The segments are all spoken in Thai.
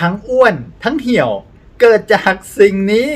ทั้งอ้วนทั้งเหี่ยว เกิดจากสิ่งนี้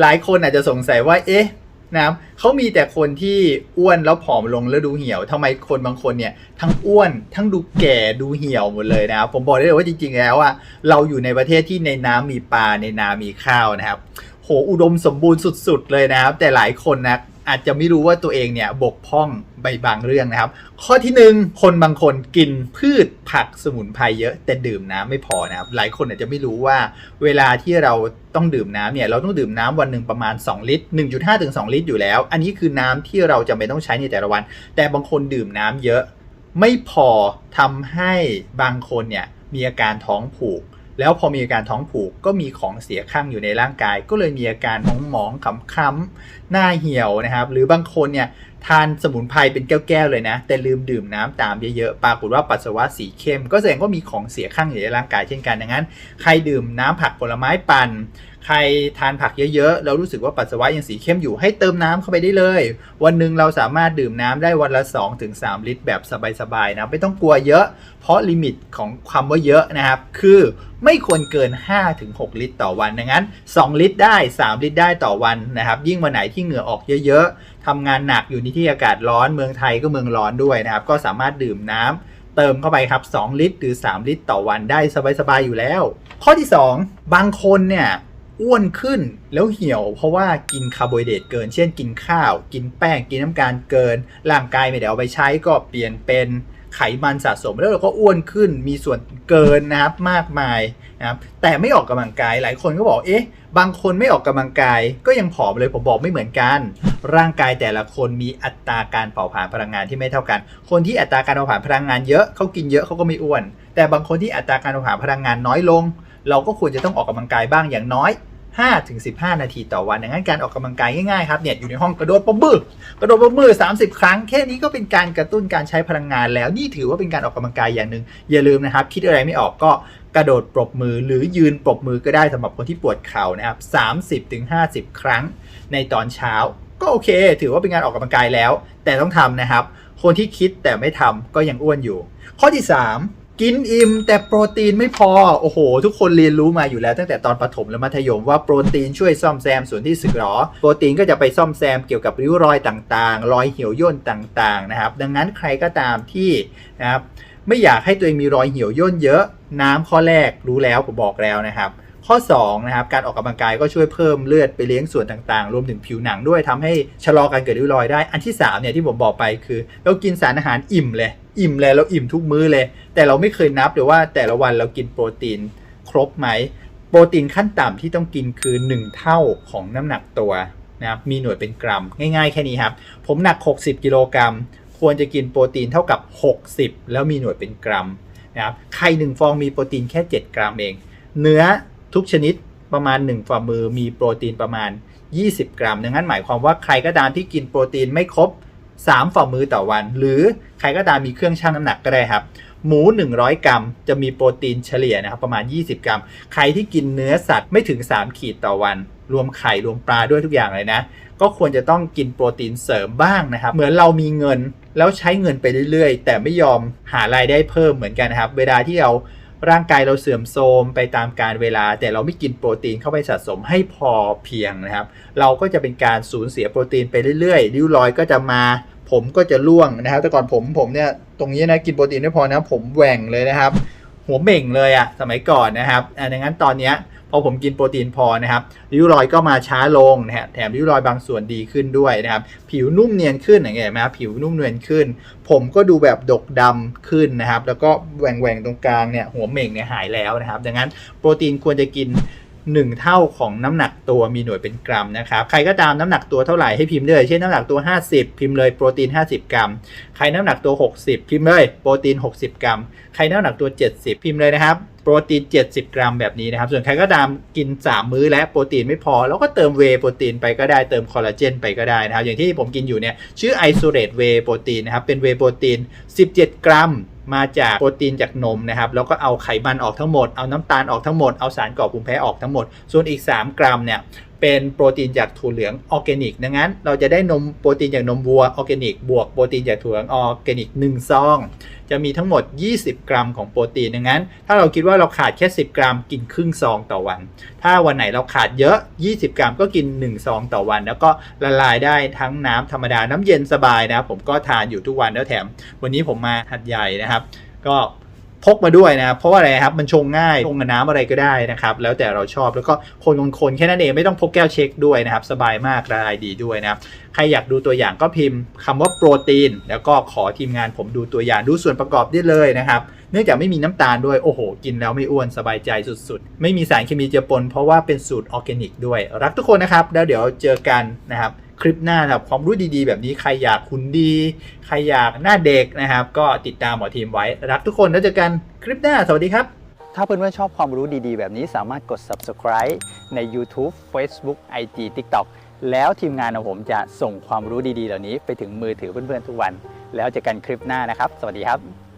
หลายคนอาจจะสงสัยว่า เอ๊ะนะครับเขามีแต่คนที่อ้วนแล้วผอมลงแล้วดูเหี่ยวทำไมคนบางคนเนี่ย ทั้งอ้วนทั้งดูแก่ดูเหี่ยวหมดเลยนะครับ ผมบอกได้เลยว่าจริง ๆ แล้วอะเราอยู่ในประเทศที่ในน้ำมีปลาในนามีข้าวนะครับ โหอุดมสมบูรณ์สุด ๆ เลยนะครับ แต่หลายคนนะ อาจจะไม่รู้ว่าตัวเองเนี่ยบกพร่องใบบางเรื่องนะครับ ข้อที่หนึ่งคนบางคนกินพืชผักสมุนไพรเยอะแต่ดื่มน้ำไม่พอนะครับ หลายคนอาจจะไม่รู้ว่าเวลาที่เราต้องดื่มน้ำเนี่ยเราต้องดื่มน้ำวันหนึ่งประมาณ 2 ลิตร 1.5 ถึง 2 ลิตรอยู่แล้ว อันนี้คือน้ำที่เราจะไม่ต้องใช้ในแต่ละวัน แต่บางคนดื่มน้ำเยอะ ไม่พอทำให้บางคนเนี่ยมีอาการท้องผูกแล้วพอมีอาการท้องผูกก็มีของเสียข้างอยู่ในร่างกาย ก็เลยมีอาการหมองหมองๆคล้ำๆ หน้าเหี่ยวนะครับ หรือบางคนเนี่ยทานสมุนไพรเป็นแก้วๆเลยนะ แต่ลืมดื่มน้ำตามเยอะๆปรากฏว่าปัสสาวะสีเข้ม ก็แสดงว่ามีของเสียข้างอยู่ในร่างกายเช่นกันดังนั้น ใครดื่มน้ำผักผลไม้ปั่น ใครทานผักเยอะๆแล้วรู้สึกว่าปัสสาวะยังสีเข้มอยู่ให้เติมน้ำเข้าไปได้เลย วันหนึ่งเราสามารถดื่มน้ำได้วันละ 2-3 ลิตร แบบสบายๆนะไม่ต้องกลัวเยอะ เพราะลิมิตของคำว่าเยอะนะครับ คือไม่ควรเกิน 5-6 ลิตรต่อวันดังนั้น 2 ลิตรได้ 3 ลิตรได้ต่อวันนะครับยิ่งวันไหนที่เหงื่อออกเยอะๆทำงานหนักอยู่ในที่อากาศร้อนเมืองไทยก็เมืองร้อนด้วยนะครับ ก็สามารถดื่มน้ำเติมเข้าไปครับ 2 ลิตร หรือ 3 ลิตร ต่อวันได้สบายๆอยู่แล้ว ข้อที่ 2 บางคนเนี่ยอ้วนขึ้นแล้วเหี่ยว เพราะว่ากินคาร์โบไฮเดรตเกิน เช่นกินข้าว กินแป้งกินน้ำตาลเกิน ร่างกายไม่ได้เอาไปใช้ก็เปลี่ยนเป็น ไขมันสะสมแล้วเราก็อ้วนขึ้นมีส่วนเกินนะครับมากมายนะครับแต่ไม่ออกกำลังกายหลายคนก็บอกเอ๊ะบางคนไม่ออกกำลังกายก็ยังผอมเลยผมบอกไม่เหมือนกัน ร่างกายแต่ละคนมีอัตราการเผาผลาญพลังงานที่ไม่เท่ากัน คนที่อัตราการเผาผลาญพลังงานเยอะเขากินเยอะเขาก็ไม่อ้วน แต่บางคนที่อัตราการเผาผลาญพลังงานน้อยลง เราก็ควรจะต้องออกกำลังกายบ้างอย่างน้อย 5ถึง15 นาทีต่อวันดังนั้นการออกกำลังกายง่ายๆครับเนี่ยอยู่ในห้องกระโดดปมมือกระโดดปมมือ 30 ครั้ง แค่นี้ก็เป็นการกระตุ้นการใช้พลังงานแล้วนี่ถือว่าเป็นการออกกำลังกายอย่างหนึ่งอย่าลืมนะครับ คิดอะไรไม่ออกก็กระโดดปรบมือหรือยืนปรบมือก็ได้สำหรับคนที่ปวดเข่านะครับ30ถึง50 ครั้งในตอนเช้า ก็โอเค ถือว่าเป็นการออกกำลังกายแล้ว แต่ต้องทำนะครับ คนที่คิดแต่ไม่ทำก็ยังอ้วนอยู่ ข้อที่ 3 กินอิ่มแต่โปรตีนไม่พอ โอ้โห ทุกคนเรียนรู้มาอยู่แล้วตั้งแต่ตอนประถมและมัธยมว่าโปรตีนช่วยซ่อมแซมส่วนที่สึกหรอ โปรตีนก็จะไปซ่อมแซมเกี่ยวกับริ้วรอยต่างๆ รอยเหี่ยวย่นต่างๆนะครับ ดังนั้นใครก็ตามที่นะครับไม่อยากให้ตัวเองมีรอยเหี่ยวย่นเยอะ น้ำข้อแรกรู้แล้วผมบอกแล้วนะครับข้อ2นะครับการออกกำลังกายก็ช่วยเพิ่มเลือดไปเลี้ยงส่วนต่างๆ รวมถึงผิวหนังด้วยทำให้ชะลอการเกิดริ้วรอยได้ อันที่3เนี่ยที่ผมบอกไปคือ เรากินสารอาหารอิ่มเลย อิ่มเลยเราอิ่มทุกมื้อเลย แต่เราไม่เคยนับเลยว่าแต่ละวันเรากินโปรตีนครบไหม โปรตีนขั้นต่ำที่ต้องกินคือ 1 เท่าของน้ำหนักตัวนะครับมีหน่วยเป็นกรัม ง่ายๆแค่นี้ครับ ผมหนัก 60 กิโลกรัม ควรจะกินโปรตีนเท่ากับ 60 แล้วมีหน่วยเป็นกรัมนะครับไข่หนึ่งฟองมีโปรตีนแค่ 7 กรัมเอง เนื้อทุกชนิดประมาณ 1 ฝ่ามือมีโปรตีนประมาณ 20 กรัม ดังนั้นหมายความว่าใครก็ตามที่กินโปรตีนไม่ครบ 3 ฝ่ามือต่อวัน หรือใครก็ตามมีเครื่องชั่งน้ำหนักก็ได้ครับ หมู 100 กรัม จะมีโปรตีนเฉลี่ยนะครับประมาณ 20 กรัม ใครที่กินเนื้อสัตว์ไม่ถึง 3 ขีดต่อวัน รวมไข่รวมปลาด้วยทุกอย่างเลยนะ ก็ควรจะต้องกินโปรตีนเสริมบ้างนะครับ เหมือนเรามีเงินแล้วใช้เงินไปเรื่อยๆ แต่ไม่ยอมหารายได้เพิ่มเหมือนกันนะครับ เวลาที่เรา ร่างกายเราเสื่อมโทรมไปตามการเวลา แต่เราไม่กินโปรตีนเข้าไปสะสมให้พอเพียงนะครับ เราก็จะเป็นการสูญเสียโปรตีนไปเรื่อยๆริ้วรอยก็จะมา ผมก็จะร่วงนะครับ แต่ก่อนผมผมเนี่ยตรงนี้นะกินโปรตีนไม่พอนะผมแหว่งเลยนะครับ หัวเม่งเลยอะสมัยก่อนนะครับอ่าดังนั้นตอนเนี้ย พอผมกินโปรตีนพอนะครับริ้วรอยก็มาช้าลงนะฮะแถมริ้วรอยบางส่วนดีขึ้นด้วยนะครับ ผิวนุ่มเนียนขึ้นอย่างเงี้ยไหมครับผิวนุ่มเนียนขึ้น ผมก็ดูแบบดกดำขึ้นนะครับ แล้วก็แหว่งแหวงๆตรงกลางเนี่ยหัวเม่งเนี่ยหายแล้วนะครับ ดังนั้นโปรตีนควรจะกิน 1 เท่าของน้ำหนักตัวมีหน่วยเป็นกรัมนะครับ ใครก็ตามน้ำหนักตัวเท่าไหร่ให้พิมพ์เลย เช่นน้ำหนักตัว 50 พิมพ์เลยโปรตีน 50 กรัม ใครน้ำหนักตัว 60 พิมพ์เลยโปรตีน 60 กรัม ใครน้ำหนักตัว 70 พิมพ์เลยนะครับโปรตีน 70 กรัมแบบนี้นะครับ ส่วนใครก็ตามกิน 3 มื้อและโปรตีนไม่พอ แล้วก็เติมเวโปรตีนไปก็ได้เติมคอลลาเจนไปก็ได้นะครับ อย่างที่ผมกินอยู่เนี่ยชื่อ isolate whey protein นะครับเป็น whey protein 17 กรัมมาจากโปรตีนจากนมนะครับแล้วก็เอาไขมันออกทั้งหมดเอาน้ำตาลออกทั้งหมดเอาสารก่อภูมิแพ้ออกทั้งหมด ส่วนอีก 3 กรัมเนี่ย เป็นโปรตีนจากถั่วเหลืองออร์แกนิก ดังนั้น เราจะได้นมโปรตีนจากนมวัวออร์แกนิก บวกโปรตีนจากถั่วเหลืองออร์แกนิก1ซอง จะมีทั้งหมด 20 กรัมของโปรตีน ดังนั้น ถ้าเราคิดว่าเราขาดแค่ 10 กรัม กินครึ่งซองต่อวัน ถ้าวันไหนเราขาดเยอะ 20 กรัมก็กิน 1 ซองต่อวัน แล้วก็ละลายได้ทั้งน้ำธรรมดาน้ำเย็นสบายนะ ผมก็ทานอยู่ทุกวันแล้วแถม วันนี้ผมมาหัดใหญ่นะครับ ก็ พกมาด้วยนะครับเพราะว่าอะไรครับมันชงง่ายชงกับน้ำอะไรก็ได้นะครับแล้วแต่เราชอบแล้วก็คนคนแค่นั้นเองไม่ต้องพกแก้วเช็คด้วยนะครับสบายมากละลายดีด้วยนะครับใครอยากดูตัวอย่างก็พิมพ์คำว่าโปรตีน แล้วก็ขอทีมงานผมดูตัวอย่างดูส่วนประกอบได้เลยนะครับเนื่องจากไม่มีน้ำตาลด้วยโอ้โห กินแล้วไม่อ้วนสบายใจสุดๆ ไม่มีสารเคมีเจือปนเพราะว่าเป็นสูตรออร์แกนิกด้วย รักทุกคนนะครับแล้วเดี๋ยวเจอกันนะครับ คลิปหน้าครับความรู้ดีๆ แบบนี้ใครอยากคุณดี ใครอยากหน้าเด็กนะครับ ก็ติดตามหมอทีมไว้รักทุกคนแล้วเจอกันคลิปหน้า สวัสดีครับ ถ้าเพื่อนๆชอบความรู้ดีๆ แบบนี้สามารถกด subscribe ใน YouTube Facebook IG TikTok แล้วทีมงานของผมจะส่งความรู้ดีๆ เหล่านี้ไปถึงมือถือเพื่อนๆทุกวัน แล้วเจอกันคลิปหน้านะครับ สวัสดีครับ